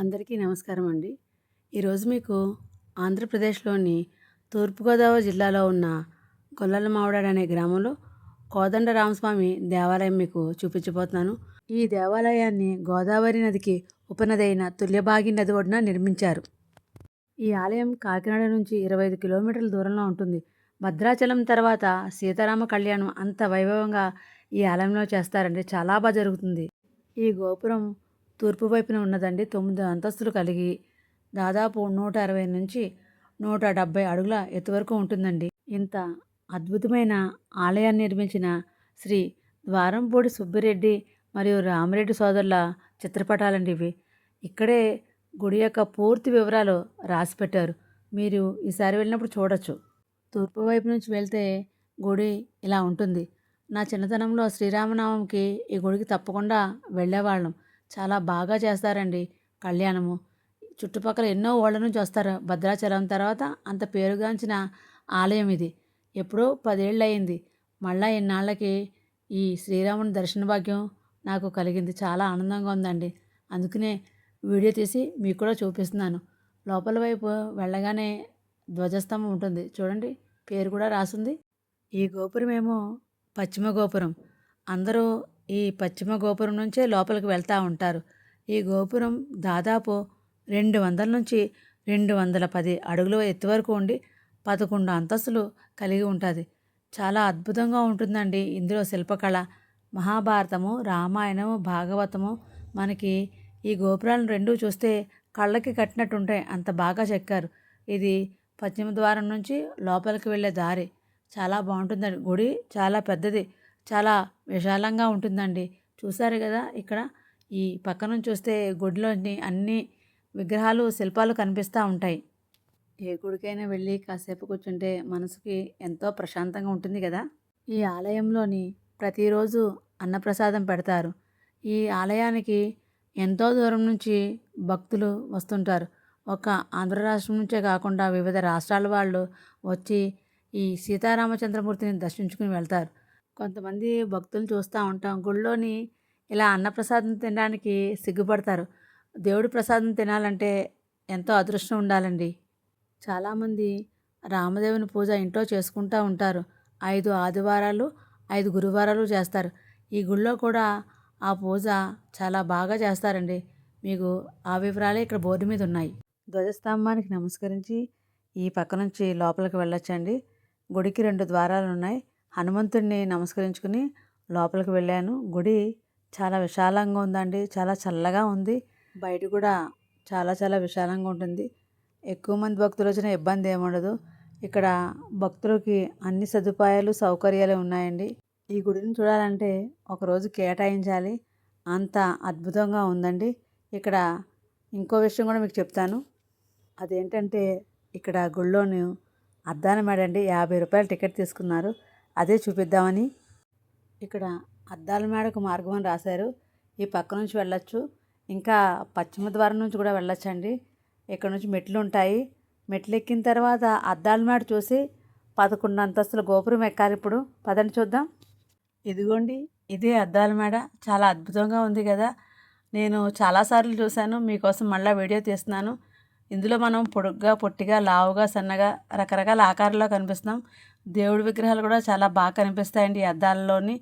అందరికీ నమస్కారం అండి. ఈరోజు మీకు ఆంధ్రప్రదేశ్లోని తూర్పుగోదావరి జిల్లాలో ఉన్న గొల్లల మావిడాడు అనే గ్రామంలో కోదండ రామస్వామి దేవాలయం మీకు చూపించబోతున్నాను. ఈ దేవాలయాన్ని గోదావరి నదికి ఉపనది అయిన తుల్యభాగి నది ఒడ్డున నిర్మించారు. ఈ ఆలయం కాకినాడ నుంచి ఇరవై ఐదు కిలోమీటర్ల దూరంలో ఉంటుంది. భద్రాచలం తర్వాత సీతారామ కళ్యాణం అంత వైభవంగా ఈ ఆలయంలో చేస్తారంటే చాలా బాగా జరుగుతుంది. ఈ గోపురం తూర్పు వైపున ఉన్నదండి. తొమ్మిది అంతస్తులు కలిగి దాదాపు నూట అరవై నుంచి నూట డెబ్భై అడుగుల ఎత్తు వరకు ఉంటుందండి. ఇంత అద్భుతమైన ఆలయాన్ని నిర్మించిన శ్రీ ద్వారంపూడి సుబ్బిరెడ్డి మరియు రామిరెడ్డి సోదరుల చిత్రపటాలండి ఇవి. ఇక్కడే గుడి యొక్క పూర్తి వివరాలు రాసి పెట్టారు మీరు ఈసారి వెళ్ళినప్పుడు చూడొచ్చు. తూర్పు వైపు నుంచి వెళ్తే గుడి ఇలా ఉంటుంది. నా చిన్నతనంలో శ్రీరామనామంకి ఈ గుడికి తప్పకుండా వెళ్ళేవాళ్ళం. చాలా బాగా చేస్తారండి కళ్యాణము. చుట్టుపక్కల ఎన్నో ఓళ్ళ నుంచి వస్తారు. భద్రాచలం తర్వాత అంత పేరుగాంచిన ఆలయం ఇది. ఎప్పుడో పదేళ్ళు అయింది మళ్ళా ఇన్నాళ్ళకి ఈ శ్రీరాముని దర్శన భాగ్యం నాకు కలిగింది. చాలా ఆనందంగా ఉందండి. అందుకనే వీడియో తీసి మీకు కూడా చూపిస్తున్నాను. లోపల వైపు వెళ్ళగానే ధ్వజస్తంభం ఉంటుంది. చూడండి పేరు కూడా రాసింది. ఈ గోపురం ఏమో పశ్చిమ గోపురం. అందరూ ఈ పశ్చిమ గోపురం నుంచే లోపలికి వెళ్తూ ఉంటారు. ఈ గోపురం దాదాపు రెండు వందల నుంచి రెండు వందల పది అడుగుల ఎత్తు వరకు ఉండి పదకొండు అంతస్తులు కలిగి ఉంటుంది. చాలా అద్భుతంగా ఉంటుందండి ఇందులో శిల్పకళ. మహాభారతము రామాయణము భాగవతము మనకి ఈ గోపురాలను రెండూ చూస్తే కళ్ళకి కట్టినట్టు ఉంటాయి అంత బాగా చెక్కారు. ఇది పశ్చిమ ద్వారం నుంచి లోపలికి వెళ్ళే దారి. చాలా బాగుంటుందండి. గుడి చాలా పెద్దది. చాలా విశాలంగా ఉంటుందండి. చూసారు కదా ఇక్కడ? ఈ పక్క నుంచి చూస్తే గుడిలోని అన్ని విగ్రహాలు శిల్పాలు కనిపిస్తూ ఉంటాయి. ఏ గుడికైనా వెళ్ళి కాసేపు కూర్చుంటే మనసుకి ఎంతో ప్రశాంతంగా ఉంటుంది కదా? ఈ ఆలయంలోని ప్రతిరోజు అన్నప్రసాదం పెడతారు. ఈ ఆలయానికి ఎంతో దూరం నుంచి భక్తులు వస్తుంటారు. ఒక ఆంధ్ర రాష్ట్రం నుంచే కాకుండా వివిధ రాష్ట్రాల వాళ్ళు వచ్చి ఈ సీతారామచంద్రమూర్తిని దర్శించుకుని వెళ్తారు. కొంతమంది భక్తులు చూస్తూ ఉంటాం. గుళ్ళోని ఇలా అన్నప్రసాదం తినడానికి సిగ్గుపడతారు. దేవుడి ప్రసాదం తినాలంటే ఎంతో అదృష్టం ఉండాలండి. చాలామంది రామదేవుని పూజ ఇంట్లో చేసుకుంటూ ఉంటారు. ఐదు ఆదివారాలు ఐదు గురువారాలు చేస్తారు. ఈ గుళ్ళో కూడా ఆ పూజ చాలా బాగా చేస్తారండి. మీకు ఆ వివరాలే ఇక్కడ బోర్డు మీద ఉన్నాయి. ధ్వజస్తంభానికి నమస్కరించి ఈ పక్క నుంచి లోపలికి వెళ్ళొచ్చండి. గుడికి రెండు ద్వారాలు ఉన్నాయి హనుమంతుడిని నమస్కరించుకుని లోపలికి వెళ్ళాను. గుడి చాలా విశాలంగా ఉందండి. చాలా చల్లగా ఉంది. బయట కూడా చాలా చాలా విశాలంగా ఉంటుంది. ఎక్కువ మంది భక్తులు వచ్చిన ఇబ్బంది ఏముండదు ఇక్కడ భక్తులకి అన్ని సదుపాయాలు సౌకర్యాలు ఉన్నాయండి. ఈ గుడిని చూడాలంటే ఒకరోజు కేటాయించాలి. అంత అద్భుతంగా ఉందండి. ఇక్కడ ఇంకో విషయం కూడా మీకు చెప్తాను. అదేంటంటే ఇక్కడ గుళ్ళోని అద్దాన మేడండి యాభై రూపాయలు టికెట్ తీసుకున్నారు. అదే చూపిద్దామని. ఇక్కడ అద్దాల మేడకు మార్గం అని రాశారు. ఈ పక్క నుంచి వెళ్ళొచ్చు. ఇంకా పశ్చిమ ద్వారం నుంచి కూడా వెళ్ళొచ్చండి. ఇక్కడ నుంచి మెట్లు ఉంటాయి. మెట్లు ఎక్కిన తర్వాత అద్దాల మేడ చూసి పదకొండు అంతస్తుల గోపురం ఎక్కాలి ఇప్పుడు. పదండి చూద్దాం. ఇదిగోండి ఇదే అద్దాల మేడ. చాలా అద్భుతంగా ఉంది కదా. నేను చాలాసార్లు చూశాను. మీకోసం మళ్ళీ వీడియో తీస్తున్నాను. ఇందులో మనం పొడుగ్గా పొట్టిగా లావుగా సన్నగా రకరకాల ఆకారాల్లో కనిపిస్తున్నాం. దేవుడి విగ్రహాలు కూడా చాలా బాగా కనిపిస్తాయండి ఈ అద్దాలలోని.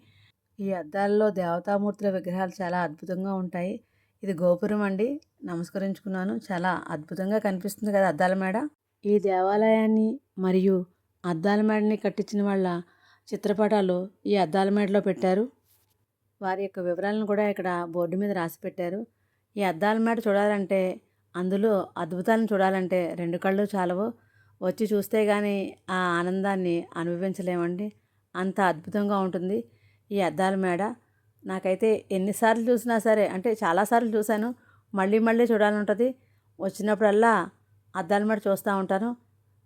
ఈ అద్దాలలో దేవతామూర్తుల విగ్రహాలు చాలా అద్భుతంగా ఉంటాయి. ఇది గోపురం అండి. నమస్కరించుకున్నాను. చాలా అద్భుతంగా కనిపిస్తుంది కదా అద్దాల మేడ. ఈ దేవాలయాన్ని మరియు అద్దాల మేడని కట్టించిన వాళ్ళ చిత్రపటాలు ఈ అద్దాల మేడలో పెట్టారు. వారి యొక్క వివరాలను కూడా ఇక్కడ బోర్డు మీద రాసి పెట్టారు. ఈ అద్దాల మేడ చూడాలంటే అందులో అద్భుతాలను చూడాలంటే రెండు కళ్ళు చాలవు. వచ్చి చూస్తే కానీ ఆ ఆనందాన్ని అనుభవించలేమండి. అంత అద్భుతంగా ఉంటుంది ఈ అద్దాల మేడ. నాకైతే ఎన్నిసార్లు చూసినా సరే అంటే చాలాసార్లు చూశాను మళ్ళీ మళ్ళీ చూడాలంటుంది వచ్చినప్పుడల్లా అద్దాల మేడ చూస్తూ ఉంటాను.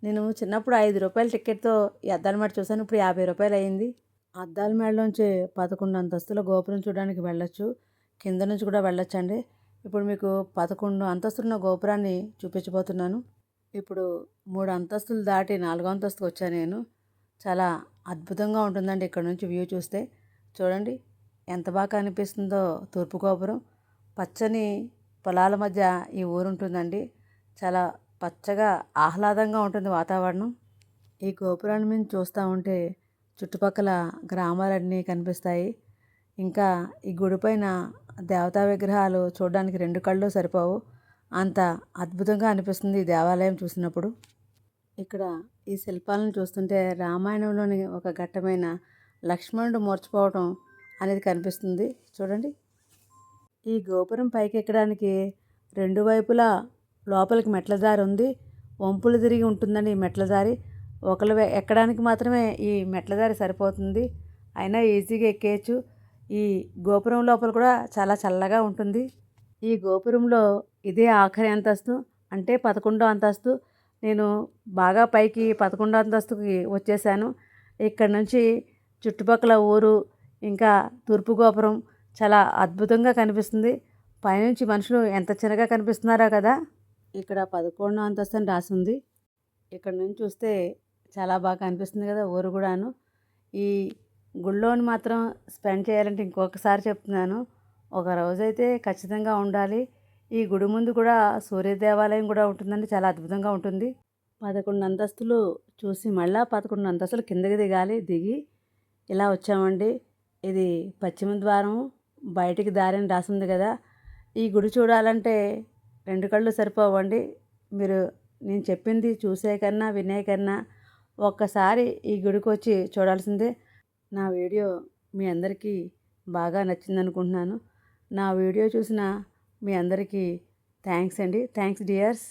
నేను చిన్నప్పుడు ఐదు రూపాయల టికెట్తో ఈ అద్దాల మేడ చూశాను ఇప్పుడు యాభై రూపాయలు అయింది. అద్దాల మేడలోంచి పదకొండు అంతస్తుల గోపురం చూడడానికి వెళ్ళొచ్చు కింద నుంచి కూడా వెళ్ళొచ్చండి. ఇప్పుడు మీకు పదకొండు అంతస్తున్న గోపురాన్ని చూపించబోతున్నాను. ఇప్పుడు మూడు అంతస్తులు దాటి నాలుగో అంతస్తుకు వచ్చాను నేను. చాలా అద్భుతంగా ఉంటుందండి ఇక్కడ నుంచి వ్యూ చూస్తే. చూడండి ఎంత బాగా కనిపిస్తుందో తూర్పు గోపురం. పచ్చని పొలాల మధ్య ఈ ఊరు ఉంటుందండి. చాలా పచ్చగా ఆహ్లాదంగా ఉంటుంది వాతావరణం. ఈ గోపురాన్ని మేము చూస్తూ ఉంటే చుట్టుపక్కల గ్రామాలన్నీ కనిపిస్తాయి. ఇంకా ఈ గుడి పైన దేవతా విగ్రహాలు చూడడానికి రెండు కళ్ళు సరిపోవు. అంత అద్భుతంగా అనిపిస్తుంది ఈ దేవాలయం చూసినప్పుడు. ఇక్కడ ఈ శిల్పాలను చూస్తుంటే రామాయణంలోని ఒక ఘట్టమైన లక్ష్మణుడు మూర్చిపోవటం అనేది కనిపిస్తుంది. చూడండి. ఈ గోపురం పైకి ఎక్కడానికి రెండు వైపులా లోపలికి మెట్ల దారి ఉంది. వంపులు తిరిగి ఉంటుందండి ఈ మెట్ల దారి. ఒకళ్ళు ఎక్కడానికి మాత్రమే ఈ మెట్ల దారి సరిపోతుంది. అయినా ఈజీగా ఎక్కేయచ్చు. ఈ గోపురం లోపల కూడా చాలా చల్లగా ఉంటుంది. ఈ గోపురంలో ఇదే ఆఖరి అంతస్తు. అంటే పదకొండో అంతస్తు. నేను బాగా పైకి పదకొండో అంతస్తుకి వచ్చేసాను. ఇక్కడ నుంచి చుట్టుపక్కల ఊరు ఇంకా తూర్పు గోపురం చాలా అద్భుతంగా కనిపిస్తుంది. పైనుంచి మనుషులు ఎంత చిన్నగా కనిపిస్తున్నారో కదా. ఇక్కడ పదకొండో అంతస్తు అని రాసి ఉంది ఇక్కడ నుంచి చూస్తే చాలా బాగా కనిపిస్తుంది కదా ఊరు కూడాను. ఈ గుళ్ళోని మాత్రం స్పెండ్ చేయాలంటే ఇంకొకసారి చెప్తున్నాను. ఒక రోజైతే ఖచ్చితంగా ఉండాలి. ఈ గుడి ముందు కూడా సూర్య దేవాలయం కూడా ఉంటుందండి. చాలా అద్భుతంగా ఉంటుంది. పదకొండు అంతస్తులు చూసి మళ్ళా పదకొండు అంతస్తులు కిందకి దిగాలి. దిగి ఇలా వచ్చామండి. ఇది పశ్చిమ ద్వారం బయటికి దారి అని రాసింది కదా. ఈ గుడి చూడాలంటే రెండు కళ్ళు సరిపోవండి. మీరు నేను చెప్పింది చూసే కన్నా వినే కన్నా ఒక్కసారి ఈ గుడికి వచ్చి చూడాల్సిందే. నా వీడియో మీ అందరికీ బాగా నచ్చిందనుకుంటున్నాను. నా వీడియో చూసిన మీ అందరికీ థ్యాంక్స్ అండి. Thanks dears.